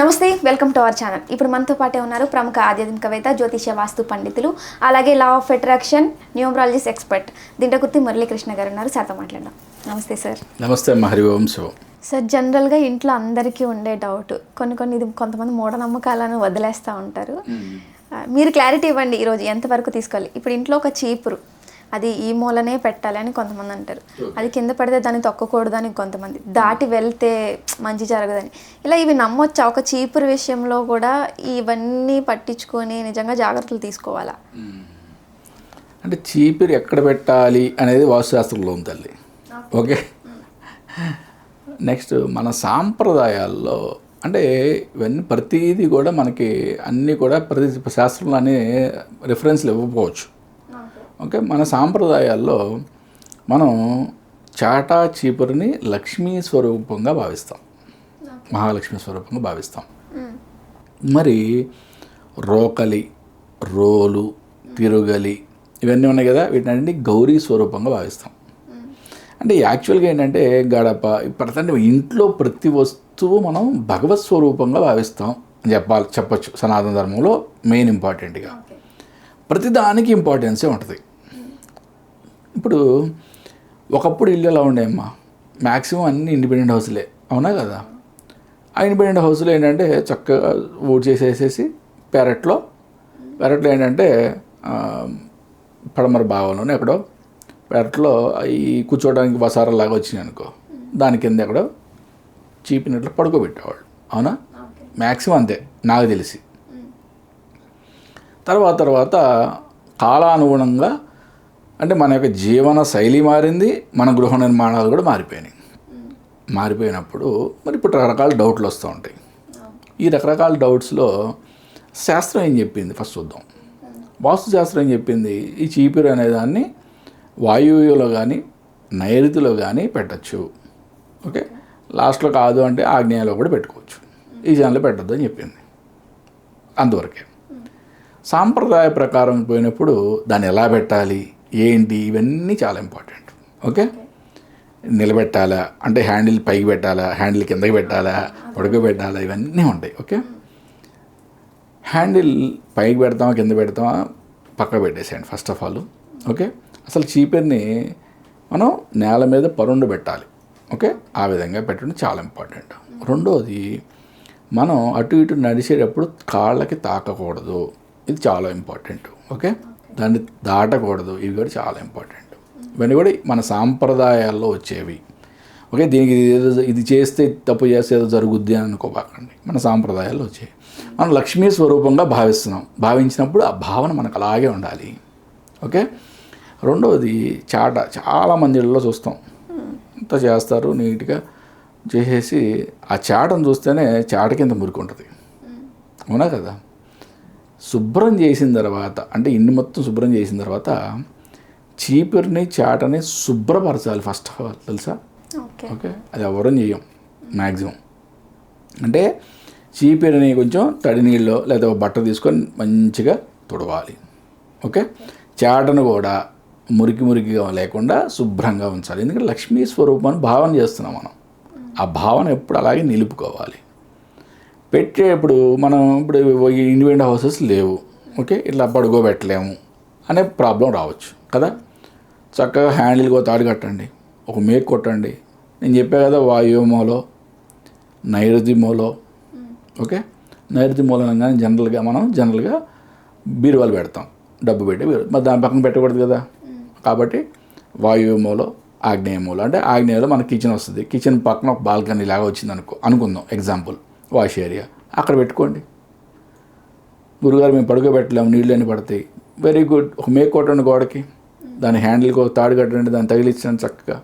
నమస్తే welcome to our channel. ఇప్పుడు మనతో పాటే ఉన్నారు ప్రముఖ ఆధ్యాత్మికవేత్త జ్యోతిష వాస్తు పండితులు అలాగే law of attraction numerologist expert Dintakurthi Muralikrishna garu ఉన్నారు. సార్తో మాట్లాడదాం. నమస్తే సార్ నమస్తే అమ్మ హరి ఓం శివం సార్ జనరల్గా ఇంట్లో అందరికీ ఉండే డౌట్ కొన్ని కొన్ని ఇది కొంతమంది మూఢనమ్మకాలను వదిలేస్తూ ఉంటారు. మీరు క్లారిటీ ఇవ్వండి ఈరోజు. ఎంతవరకు తీసుకోవాలి? ఇప్పుడు ఇంట్లో ఒక చీపురు. అది ఈ మూలనే పెట్టాలి అని కొంతమంది అంటారు. అది కింద పడితే దాన్ని తొక్కకూడదు అని కొంతమంది. దాటి వెళ్తే మంచి జరగదని. ఇలా ఇవి నమ్మొచ్చా? ఒక చీపురు విషయంలో కూడా ఇవన్నీ పట్టించుకొని నిజంగా జాగ్రత్తలు తీసుకోవాలా? అంటే చీపిరి ఎక్కడ పెట్టాలి అనేది వాస్తుశాస్త్రంలో ఉంది తల్లి. ఓకే. నెక్స్ట్ మన సాంప్రదాయాల్లో అంటే ఇవన్నీ ప్రతిదీ కూడా మనకి అన్నీ కూడా ప్రతి శాస్త్రంలో అనే రిఫరెన్స్లు ఇవ్వకపోవచ్చు. ఓకే? మన సాంప్రదాయాల్లో మనం చాటా చీపురిని లక్ష్మీ స్వరూపంగా భావిస్తాం. మహాలక్ష్మి స్వరూపంగా భావిస్తాం. మరి రోకలి రోలు తిరుగలి ఇవన్నీ ఉన్నాయి కదా? వీటిని గౌరీ స్వరూపంగా భావిస్తాం. అంటే యాక్చువల్గా ఏంటంటే గడప ప్రతి ఇంట్లో ప్రతి వస్తువు మనం భగవత్ స్వరూపంగా భావిస్తాం అని చెప్పాలి చెప్పచ్చు. సనాతన ధర్మంలో మెయిన్ ఇంపార్టెంట్గా. ప్రతిదానికి ఇంపార్టెన్సే ఉంటుంది. ఇప్పుడు ఒకప్పుడు ఇల్లు ఎలా ఉండేమ్మా మ్యాక్సిమం అన్ని ఇండిపెండెంట్ హౌస్లే. అవునా కదా? ఆ ఇండిపెండెంట్ హౌస్లో ఏంటంటే చక్కగా ఊడ్ చేసేసేసి పెరట్లో పెరట్లో ఏంటంటే పడమర భాగంలోనే ఎక్కడో పెరట్లో ఈ కూర్చోవడానికి వసారాలాగా వచ్చినాయి అనుకో దాని కింద ఎక్కడో చీపినట్లు పడుకోబెట్టేవాళ్ళు. అవునా? మ్యాక్సిమం అంతే నాకు తెలిసి. తర్వాత తర్వాత కాలానుగుణంగా అంటే మన యొక్క జీవన శైలి మారింది మన గృహ నిర్మాణాలు కూడా మారిపోయినాయి. మారిపోయినప్పుడు మరి ఇప్పుడు రకరకాల డౌట్లు వస్తూ ఉంటాయి. ఈ రకరకాల డౌట్స్లో శాస్త్రం ఏం చెప్పింది? ఫస్ట్ చూద్దాం. వాస్తు శాస్త్రం ఏం చెప్పింది? ఈ చీపిరి అనే దాన్ని వాయువులో కానీ నైరుతిలో కానీ పెట్టచ్చు. ఓకే? లాస్ట్లో కాదు అంటే ఆగ్నేయంలో కూడా పెట్టుకోవచ్చు. ఈశాన్యలో పెట్టద్దు అని చెప్పింది. అంతవరకే. సాంప్రదాయ ప్రకారం పోయినప్పుడు దాన్ని ఎలా పెట్టాలి? ఏంటి? ఇవన్నీ చాలా ఇంపార్టెంట్. ఓకే? నిలబెట్టాలా? అంటే హ్యాండిల్ పైకి పెట్టాలా? హ్యాండిల్ కిందకి పెట్టాలా? ఉడకబెట్టాలా ఇవన్నీ ఉంటాయి. ఓకే? హ్యాండిల్ పైకి పెడతామా? కింద పెడతామా? పక్క పెట్టేసేయండి ఫస్ట్ ఆఫ్ ఆల్. ఓకే? అసలు చీపర్ని మనం నేల మీద పరుండు పెట్టాలి. ఓకే? ఆ విధంగా పెట్టడం చాలా ఇంపార్టెంట్. రెండోది మనం అటు ఇటు నడిచేటప్పుడు కాళ్ళకి తాకకూడదు. ఇది చాలా ఇంపార్టెంట్. ఓకే? దాన్ని దాటకూడదు. ఇవి కూడా చాలా ఇంపార్టెంట్. ఇవన్నీ కూడా మన సాంప్రదాయాల్లో వచ్చేవి. ఓకే దీనికి ఇది ఏదో ఇది చేస్తే తప్పు చేస్తే ఏదో జరుగుద్ది అని అనుకోబాకండి. మన సాంప్రదాయాల్లో వచ్చేవి. మనం లక్ష్మీ స్వరూపంగా భావిస్తున్నాం. భావించినప్పుడు ఆ భావన మనకు అలాగే ఉండాలి. ఓకే? రెండవది చాట. చాలా మంది ఇళ్ళలో చూస్తాం. ఇంత చేస్తారు? నీట్గా చేసేసి ఆ చాటను చూస్తేనే చాట కింద మురికి ఉంటుంది అవునా కదా? శుభ్రం చేసిన తర్వాత అంటే ఇన్ని మొత్తం శుభ్రం చేసిన తర్వాత చీపురిని చాటని శుభ్రపరచాలి ఫస్ట్ ఆఫ్ ఆల్ తెలుసా? ఓకే. అది ఎవరం చేయం మ్యాక్సిమం అంటే చీపిరిని కొంచెం తడి నీళ్ళు లేదా బట్ట తీసుకొని మంచిగా తుడవాలి. ఓకే? చాటను కూడా మురికి మురికిగా లేకుండా శుభ్రంగా ఉంచాలి. ఎందుకంటే లక్ష్మీ స్వరూపాన్ని భావన చేస్తున్నాం మనం. ఆ భావన ఎప్పుడు అలాగే నిలుపుకోవాలి. పెట్టేప్పుడు మనం ఇప్పుడు ఈ ఇండిపెండెంట్ హౌసెస్ లేవు. ఓకే? ఇట్లా పడుకోబెట్టలేము అనే ప్రాబ్లం రావచ్చు. కదా? చక్కగా హ్యాండిల్కి ఒక తాడు కట్టండి. ఒక మేక్ కొట్టండి. నేను చెప్పా కదా వాయుమోలో మూలో నైరుతి మూలో. ఓకే? నైరుతి మూలం కానీ జనరల్గా మనం జనరల్గా బీరువాలు పెడతాం. డబ్బు పెట్టి బీరు- మరి దాని పక్కన పెట్టకూడదు కదా? కాబట్టి వాయువ్య మూలో ఆగ్నేయ మూల. అంటే ఆగ్నేయంలో మన కిచెన్ వస్తుంది. కిచెన్ పక్కన ఒక బాల్కనీ లాగా వచ్చింది అనుకో అనుకుందాం. ఎగ్జాంపుల్. Wash area. అక్కడ పెట్టుకోండి. గురుగారు మేము పడుకోబెట్టలేము నీళ్ళు అని పడతాయి. వెరీ గుడ్ ఒక మేక్ కొట్టండి గోడకి దాని హ్యాండిల్కి ఒక తాడు కట్టండి దాన్ని తగిలించండి చక్కగా.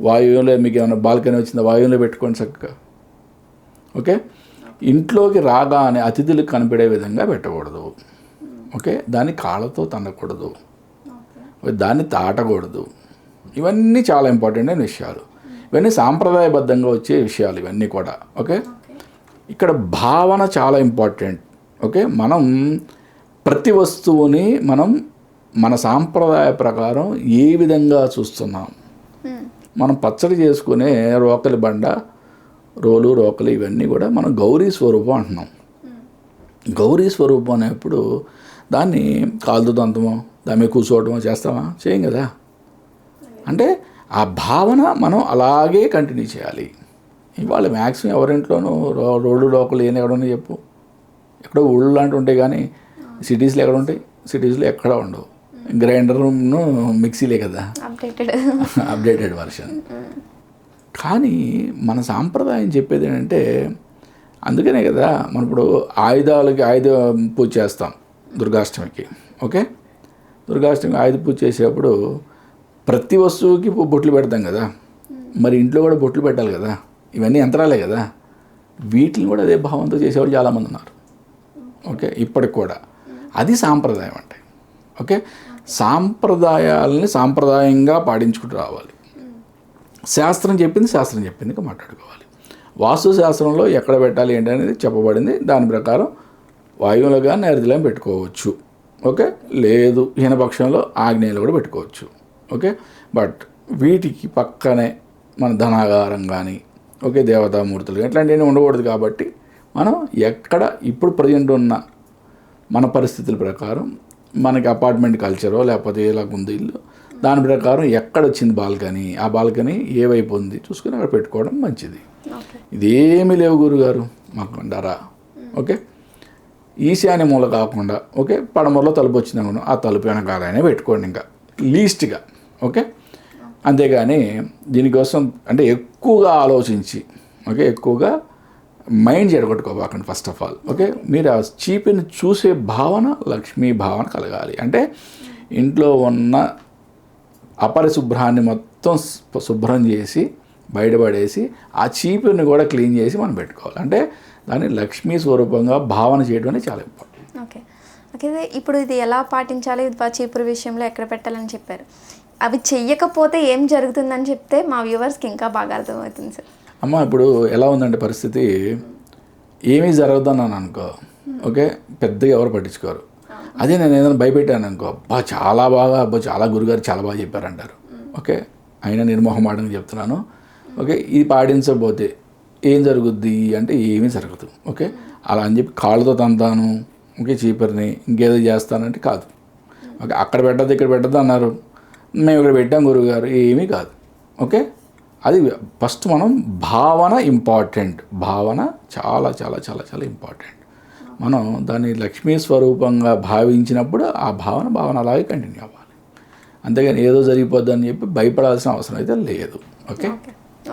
వాయువులో మీకు ఏమైనా బాల్కనీ వచ్చిందా వాయువులో పెట్టుకోండి చక్కగా. ఓకే ఇంట్లోకి రాగానే అతిథులకు కనిపెడే విధంగా పెట్టకూడదు. ఓకే దాన్ని కాళ్ళతో తన్నకూడదు. దాన్ని తాటకూడదు. ఇవన్నీ చాలా ఇంపార్టెంట్ అయిన విషయాలు. ఇవన్నీ సాంప్రదాయబద్ధంగా వచ్చే విషయాలు ఇవన్నీ కూడా. ఓకే ఇక్కడ భావన చాలా ఇంపార్టెంట్. ఓకే? మనం ప్రతి వస్తువుని మనం మన సాంప్రదాయ ప్రకారం ఏ విధంగా చూస్తున్నాం? మనం పచ్చడి చేసుకునే రోకలి బండ రోలు రోకలు ఇవన్నీ కూడా మనం గౌరీ స్వరూపం అంటున్నాం. గౌరీ స్వరూపం అనేప్పుడు దాన్ని కాలుతో దంతమో దాని మీద కూర్చోవటమో చేస్తామా? చేయం కదా? అంటే ఆ భావన మనం అలాగే కంటిన్యూ చేయాలి. ఇవాళ మ్యాక్సిమం ఎవరింట్లోనూ రో- రోడ్డు లోకలు ఏం ఎక్కడ ఉన్నాయి చెప్పు. ఎక్కడో ఊళ్ళు లాంటివి ఉంటాయి కానీ సిటీస్లో ఎక్కడ ఉంటాయి? సిటీస్లో ఎక్కడ ఉండవు. గ్రైండర్ను మిక్సీలే కదా. అప్డేటెడ్ అప్డేటెడ్ వర్షన్ కానీ మన సాంప్రదాయం చెప్పేది ఏంటంటే అందుకనే కదా మనం ఇప్పుడు ఆయుధాలకి ఆయుధ పూజ చేస్తాం దుర్గాష్టమికి. ఓకే? దుర్గాష్టమికి ఆయుధ పూజ చేసేటప్పుడు ప్రతి వస్తువుకి బొట్లు పెడతాం కదా. మరి ఇంట్లో కూడా బొట్లు పెట్టాలి కదా. ఇవన్నీ యంత్రాలే కదా. వీటిని కూడా అదే భావంతో చేసేవాళ్ళు చాలామంది ఉన్నారు. ఓకే? ఇప్పటికి కూడా. అది సాంప్రదాయం అంటే. ఓకే? సాంప్రదాయాలని సాంప్రదాయంగా పాటించుకుంటూ రావాలి. శాస్త్రం చెప్పింది శాస్త్రం చెప్పింది మాట్లాడుకోవాలి. వాస్తు శాస్త్రంలో ఎక్కడ పెట్టాలి ఏంటి అనేది చెప్పబడింది. దాని ప్రకారం వాయువులో కానీ నైరుతిలో పెట్టుకోవచ్చు. ఓకే? లేదు హీనపక్షంలో ఆగ్నేయులు కూడా పెట్టుకోవచ్చు. ఓకే? బట్ వీటికి పక్కనే మన ధనాగారం కానీ ఓకే దేవతామూర్తులు. ఇట్లాంటివన్నీ ఉండకూడదు కాబట్టి మనం ఎక్కడ ఇప్పుడు ప్రజెంట్ ఉన్న మన పరిస్థితుల ప్రకారం మనకి అపార్ట్మెంట్ కల్చరో లేకపోతే ఎలా ఉంది ఇల్లు దాని ప్రకారం ఎక్కడ వచ్చింది బాల్కనీ ఆ బాల్కనీ ఏ వైపు ఉంది చూసుకుని అక్కడ పెట్టుకోవడం మంచిది. ఇదేమీ లేవు గురుగారు మాకు అంటారా ఓకే? ఈశాన్య మూల కాకుండా ఓకే? పడమరలో తలుపు వచ్చింది అనుకున్నాం ఆ తలుపు వెనకాలనే పెట్టుకోండి ఇంకా లీస్ట్గా ఓకే? అంతేగాని దీనికోసం అంటే ఎక్కువగా ఆలోచించి ఓకే ఎక్కువగా మైండ్ జడగొట్టుకోబాకండి ఫస్ట్ ఆఫ్ ఆల్ ఓకే? మీరు ఆ చీపిని చూసే భావన లక్ష్మీ భావన కలగాలి. అంటే ఇంట్లో ఉన్న అపరిశుభ్రాన్ని మొత్తం శుభ్రం చేసి బయటపడేసి ఆ చీపుని కూడా క్లీన్ చేసి మనం పెట్టుకోవాలి. అంటే దాన్ని లక్ష్మీ స్వరూపంగా భావన చేయడం అనేది చాలా ఇంపార్టెంట్. ఓకే. ఓకే ఇప్పుడు ఇది ఎలా పాటించాలి? చీపురు విషయంలో ఎక్కడ పెట్టాలని చెప్పారు? అవి చెయ్యకపోతే ఏం జరుగుతుందని చెప్తే మా వ్యూవర్స్కి ఇంకా బాగా అర్థమవుతుంది సార్. అమ్మ ఇప్పుడు ఎలా ఉందంటే పరిస్థితి ఏమీ జరగదని అనుకో ఓకే? పెద్దగా ఎవరు పట్టించుకోరు. అదే నేను ఏదైనా భయపెట్టాను అనుకో అబ్బా చాలా బాగా అబ్బా చాలా గురుగారు చాలా బాగా చెప్పారంటారు ఓకే? అయినా నిర్మోహమాటంగా చెప్తున్నాను ఓకే? ఇది పాటించకపోతే ఏం జరుగుద్ది అంటే ఏమీ జరగదు ఓకే? అలా అని చెప్పి కాళ్ళతో తంతాను ఓకే? చీపర్ని ఇంకేదో చేస్తానంటే కాదు ఓకే? అక్కడ పెట్టద్దు ఇక్కడ పెట్టద్దు అన్నారు. మేము ఇక్కడ పెట్టాం గురువుగారు ఏమీ కాదు. ఓకే? అది ఫస్ట్ మనం భావన ఇంపార్టెంట్. భావన చాలా చాలా చాలా చాలా ఇంపార్టెంట్. మనం దాన్ని లక్ష్మీ స్వరూపంగా భావించినప్పుడు ఆ భావన భావన అలాగే కంటిన్యూ అవ్వాలి. అంతేగాని ఏదో జరిగిపోద్ది అని చెప్పి భయపడాల్సిన అవసరం అయితే లేదు. ఓకే.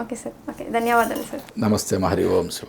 Okay sir. ఓకే. ధన్యవాదాలు సార్. నమస్తే. మహరి ఓం శివ.